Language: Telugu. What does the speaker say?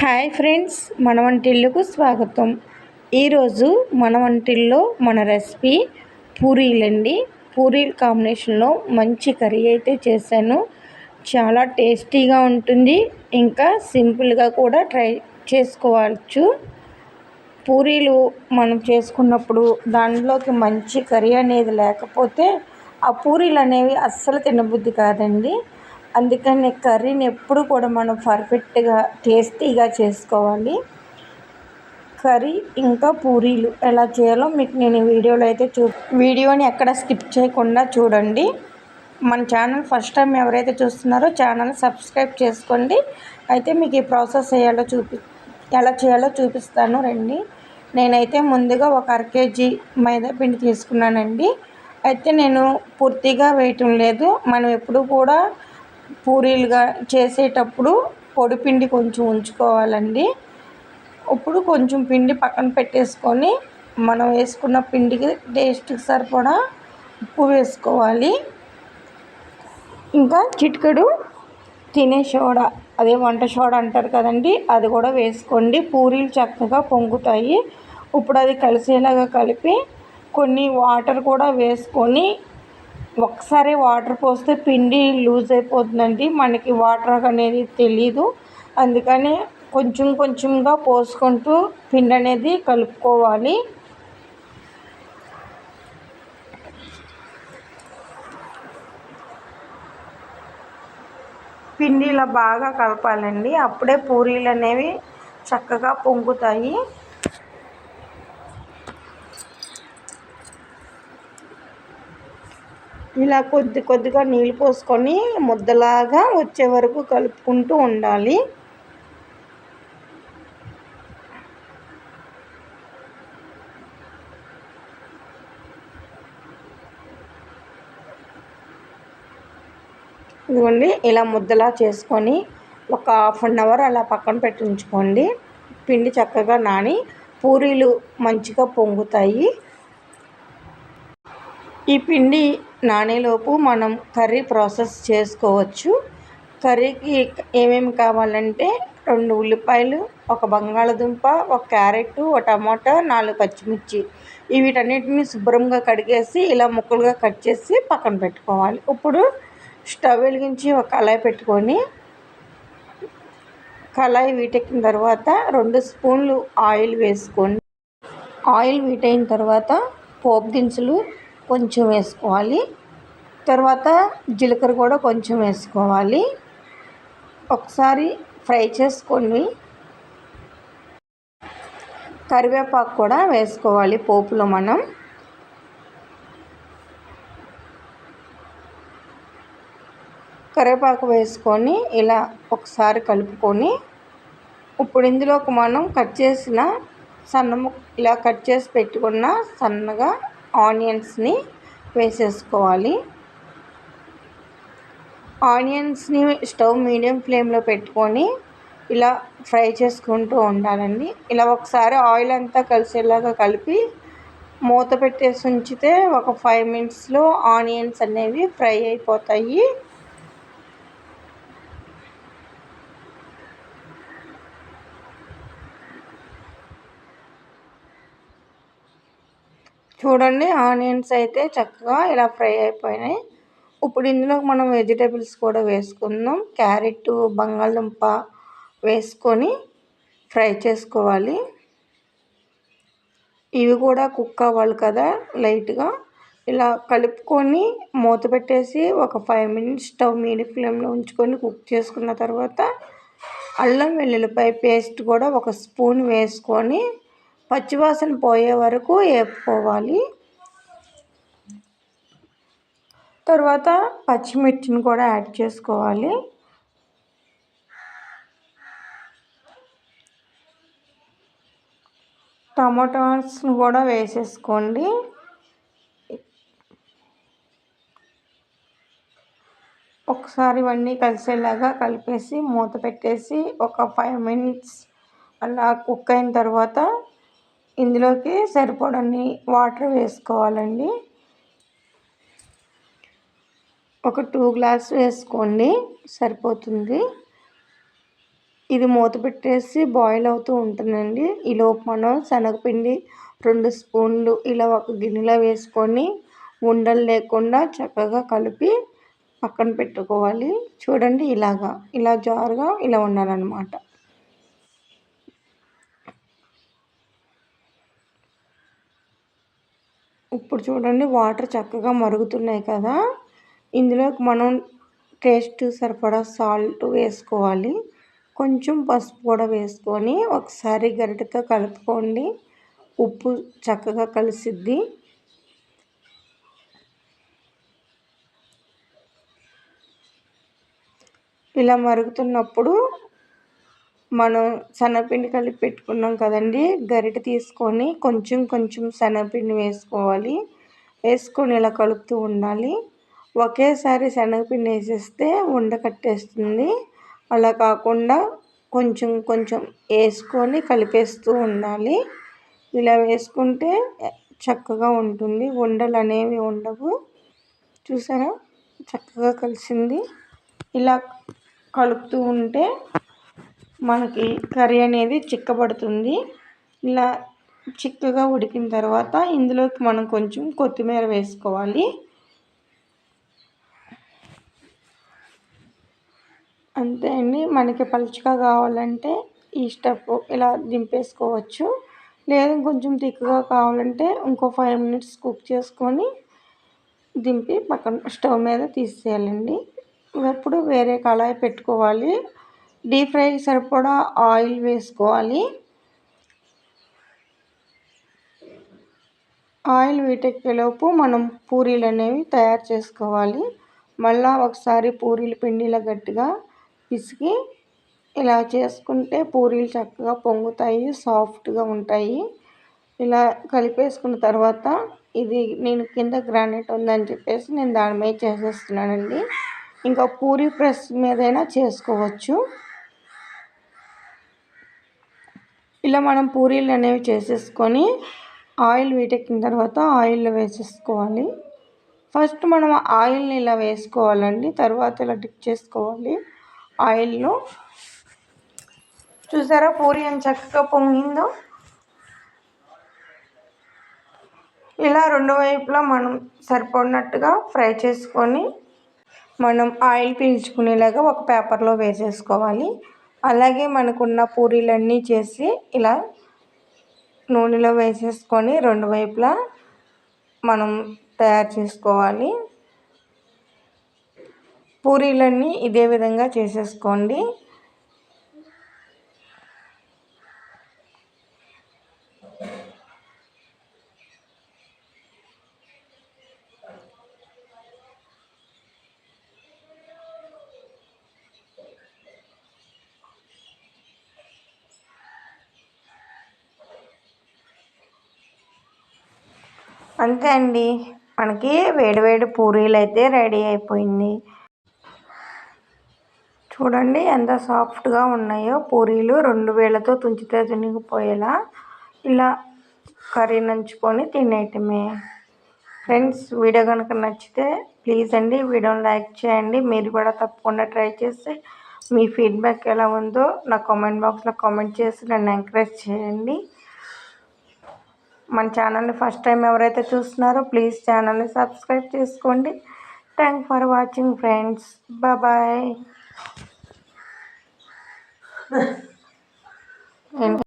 హాయ్ ఫ్రెండ్స్ మన వంటిల్లుకు స్వాగతం. ఈరోజు మన వంటిల్లో మన రెసిపీ పూరీలండి. పూరీల కాంబినేషన్లో మంచి కర్రీ అయితే చేశాను. చాలా టేస్టీగా ఉంటుంది. ఇంకా సింపుల్గా కూడా ట్రై చేసుకోవచ్చు. పూరీలు మనం చేసుకున్నప్పుడు దాంట్లోకి మంచి కర్రీ అనేది లేకపోతే ఆ పూరీలు అనేవి అస్సలు తినబుద్ధి కాదండి. అందుకని కర్రీని ఎప్పుడు కూడా మనం పర్ఫెక్ట్గా టేస్టీగా చేసుకోవాలి. కర్రీ ఇంకా పూరీలు ఎలా చేయాలో మీకు నేను వీడియోలో అయితే చూ వీడియోని ఎక్కడ స్కిప్ చేయకుండా చూడండి. మన ఛానల్ ఫస్ట్ టైం ఎవరైతే చూస్తున్నారో ఛానల్ సబ్స్క్రైబ్ చేసుకోండి. అయితే మీకు ఈ ప్రాసెస్ చేయాలో చూపి ఎలా చేయాలో చూపిస్తాను రండి. నేనైతే ముందుగా ఒక అర కేజీ మైదా పిండి తీసుకున్నానండి. అయితే నేను పూర్తిగా వేయటం లేదు. మనం ఎప్పుడు కూడా పూరీలుగా చేసేటప్పుడు పొడిపిండి కొంచెం ఉంచుకోవాలండి. ఇప్పుడు కొంచెం పిండి పక్కన పెట్టేసుకొని మనం వేసుకున్న పిండికి టేస్ట్కి సరిపడా ఉప్పు వేసుకోవాలి. ఇంకా చిటికెడు తినే సోడా అదే వంట సోడా అంటారు కదండి అది కూడా వేసుకోండి. పూరీలు చక్కగా పొంగుతాయి. ఇప్పుడు అది కలిసేలాగా కలిపి కొన్ని వాటర్ కూడా వేసుకొని ఒకసారి వాటర్ పోస్తే పిండి లూజ్ అయిపోతుందండి. మనకి వాటర్ అనేది తెలీదు. అందుకని కొంచెం కొంచెంగా పోసుకుంటూ పిండి అనేది కలుపుకోవాలి. పిండి ఇలా బాగా కలపాలండి. అప్పుడే పూరీలు అనేవి చక్కగా పొంగుతాయి. ఇలా కొద్ది కొద్దిగా నీళ్ళు పోసుకొని ముద్దలాగా వచ్చే వరకు కలుపుకుంటూ ఉండాలి. ఇదిగోండి ఇలా ముద్దలా చేసుకొని ఒక హాఫ్ అన్ అవర్ అలా పక్కన పెట్టి ఉంచుకోండి. పిండి చక్కగా నాని పూరీలు మంచిగా పొంగుతాయి. ఈ పిండి నానేలోపు మనం కర్రీ ప్రాసెస్ చేసుకోవచ్చు. కర్రీకి ఏమేమి కావాలంటే రెండు ఉల్లిపాయలు ఒక బంగాళదుంప ఒక క్యారెట్ ఒక టమాటా నాలుగు పచ్చిమిర్చి. వీటన్నిటిని శుభ్రంగా కడిగేసి ఇలా ముక్కలుగా కట్ చేసి పక్కన పెట్టుకోవాలి. ఇప్పుడు స్టవ్ వెలిగించి ఒక కళాయి పెట్టుకొని కళాయి వీటెక్కిన తర్వాత రెండు స్పూన్లు ఆయిల్ వేసుకోండి ఆయిల్ వీటైన తర్వాత పోపు దినుసులు కొంచెం వేసుకోవాలి. తర్వాత జీలకర్ర కూడా కొంచెం వేసుకోవాలి. ఒకసారి ఫ్రై చేసుకొని కరివేపాకు కూడా వేసుకోవాలి పోపులో మనం. కరివేపాకు వేసుకొని ఇలా ఒకసారి కలుపుకొని ఇప్పుడు ఇందులోకి మనం కట్ చేసిన సన్న ఇలా కట్ చేసి పెట్టుకున్న సన్నగా ఆనియన్స్ని వేసేసుకోవాలి. ఆనియన్స్ని స్టవ్ మీడియం ఫ్లేమ్లో పెట్టుకొని ఇలా ఫ్రై చేసుకుంటూ ఉండాలండి. ఇలా ఒకసారి ఆయిల్ అంతా కలిసేలాగా కలిపి మూత పెట్టేసి ఉంచితే ఒక ఫైవ్ మినిట్స్లో ఆనియన్స్ అనేవి ఫ్రై అయిపోతాయి. చూడండి ఆనియన్స్ అయితే చక్కగా ఇలా ఫ్రై అయిపోయినాయి. ఇప్పుడు ఇందులో మనం వెజిటేబుల్స్ కూడా వేసుకుందాం. క్యారెట్ బంగాళదుంప వేసుకొని ఫ్రై చేసుకోవాలి. ఇవి కూడా కుక్ అవ్వాలి కదా లైట్గా. ఇలా కలుపుకొని మూత పెట్టేసి ఒక ఫైవ్ మినిట్స్ స్టవ్ మీడియం ఫ్లేమ్లో ఉంచుకొని కుక్ చేసుకున్న తర్వాత అల్లం వెల్లుల్లిపాయ పేస్ట్ కూడా ఒక స్పూన్ వేసుకొని పచ్చివాసన పోయే వరకు వేపుకోవాలి. తర్వాత పచ్చిమిర్చిని కూడా యాడ్ చేసుకోవాలి. టమాటాస్ని కూడా వేసేసుకోండి. ఒకసారి ఇవన్నీ కలిసేలాగా కలిపేసి మూత పెట్టేసి ఒక ఫైవ్ మినిట్స్ అలా కుక్ అయిన తర్వాత ఇందులోకి సరిపడని వాటర్ వేసుకోవాలండి. ఒక టూ గ్లాస్ వేసుకోండి సరిపోతుంది. ఇది మూత పెట్టేసి బాయిల్ అవుతూ ఉంటుందండి. ఈలోపు మనం శనగపిండి రెండు స్పూన్లు ఇలా ఒక గిన్నెలో వేసుకొని ఉండలు లేకుండా చక్కగా కలిపి పక్కన పెట్టుకోవాలి. చూడండి ఇలాగా ఇలా జారుగా ఇలా ఉండాలన్నమాట. ఇప్పుడు చూడండి వాటర్ చక్కగా మరుగుతున్నాయి కదా. ఇందులోకి మనం టేస్ట్ సరిపడా సాల్ట్ వేసుకోవాలి. కొంచెం పసుపు కూడా వేసుకొని ఒకసారి గరిటతో కలుపుకోండి. ఉప్పు చక్కగా కలిసిద్ది. ఇలా మరుగుతున్నప్పుడు మనం శనగపిండి కలిపి పెట్టుకున్నాం కదండి. గరిటె తీసుకొని కొంచెం కొంచెం శనగపిండి వేసుకోవాలి. వేసుకొని ఇలా కలుపుతూ ఉండాలి. ఒకేసారి శనగపిండి వేసేస్తే ఉండ కట్టేస్తుంది. అలా కాకుండా కొంచెం కొంచెం వేసుకొని కలిపేస్తూ ఉండాలి. ఇలా వేసుకుంటే చక్కగా ఉంటుంది. ఉండలు అనేవి ఉండవు. చూసారా? చక్కగా కలిసింది. ఇలా కలుపుతూ ఉంటే మనకి కర్రీ అనేది చిక్కబడుతుంది. ఇలా చిక్కగా ఉడికిన తర్వాత ఇందులోకి మనం కొంచెం కొత్తిమీర వేసుకోవాలి. అంతే అండి. మనకి పలుచగా కావాలంటే ఈ స్టెప్ ఇలా దింపేసుకోవచ్చు. లేదు కొంచెం తిక్కుగా కావాలంటే ఇంకో ఫైవ్ మినిట్స్ కుక్ చేసుకొని దింపి పక్కన స్టవ్ మీద తీసేయాలండి. ఎప్పుడు వేరే కళాయి పెట్టుకోవాలి. డీప్ ఫ్రై సరిపడా ఆయిల్ వేసుకోవాలి. ఆయిల్ వీటెక్కేలోపు మనం పూరీలు అనేవి తయారు చేసుకోవాలి. మళ్ళా ఒకసారి పూరీలు పిండిలో గట్టిగా పిసికి ఇలా చేసుకుంటే పూరీలు చక్కగా పొంగుతాయి సాఫ్ట్గా ఉంటాయి. ఇలా కలిపేసుకున్న తర్వాత ఇది నేను కింద గ్రానైట్ ఉందని చెప్పేసి నేను దాని మీద చేసేస్తున్నానండి. ఇంకా పూరీ ప్రెస్ మీదైనా చేసుకోవచ్చు. ఇలా మనం పూరీలు అనేవి చేసేసుకొని ఆయిల్ వీటెక్కిన తర్వాత ఆయిల్లో వేసేసుకోవాలి. ఫస్ట్ మనం ఆయిల్ని ఇలా వేసుకోవాలండి. తర్వాత ఇలా డిప్ చేసుకోవాలి. ఆయిల్లో చూసారా పూరి అని చక్కగా పొంగిందో? ఇలా రెండు వైపులా మనం సరిపడినట్టుగా ఫ్రై చేసుకొని మనం ఆయిల్ పీల్చుకునేలాగా ఒక పేపర్లో వేసేసుకోవాలి. అలాగే మనకున్న పూరీలన్నీ చేసి ఇలా నూనెలో వేసేసుకొని రెండు వైపులా మనం తయారు చేసుకోవాలి. పూరీలన్నీ ఇదే విధంగా చేసేసుకోండి. అంతే అండి. మనకి వేడివేడి పూరీలు అయితే రెడీ అయిపోయింది. చూడండి ఎంత సాఫ్ట్గా ఉన్నాయో పూరీలు. రెండు వేలతో తుంచితే తునిగిపోయేలా ఇలా కర్రీ నంచుకొని తినేయటమే. ఫ్రెండ్స్ వీడియో కనుక నచ్చితే ప్లీజ్ అండి వీడియోని లైక్ చేయండి. మీరు కూడా తప్పకుండా ట్రై చేస్తే మీ ఫీడ్బ్యాక్ ఎలా ఉందో నా కామెంట్ బాక్స్లో కామెంట్ చేసి నన్ను ఎంకరేజ్ చేయండి. మన ఛానల్ని ఫస్ట్ టైం ఎవరైతే చూస్తున్నారో ప్లీజ్ ఛానల్ని సబ్స్క్రైబ్ చేసుకోండి. Thank for watching friends bye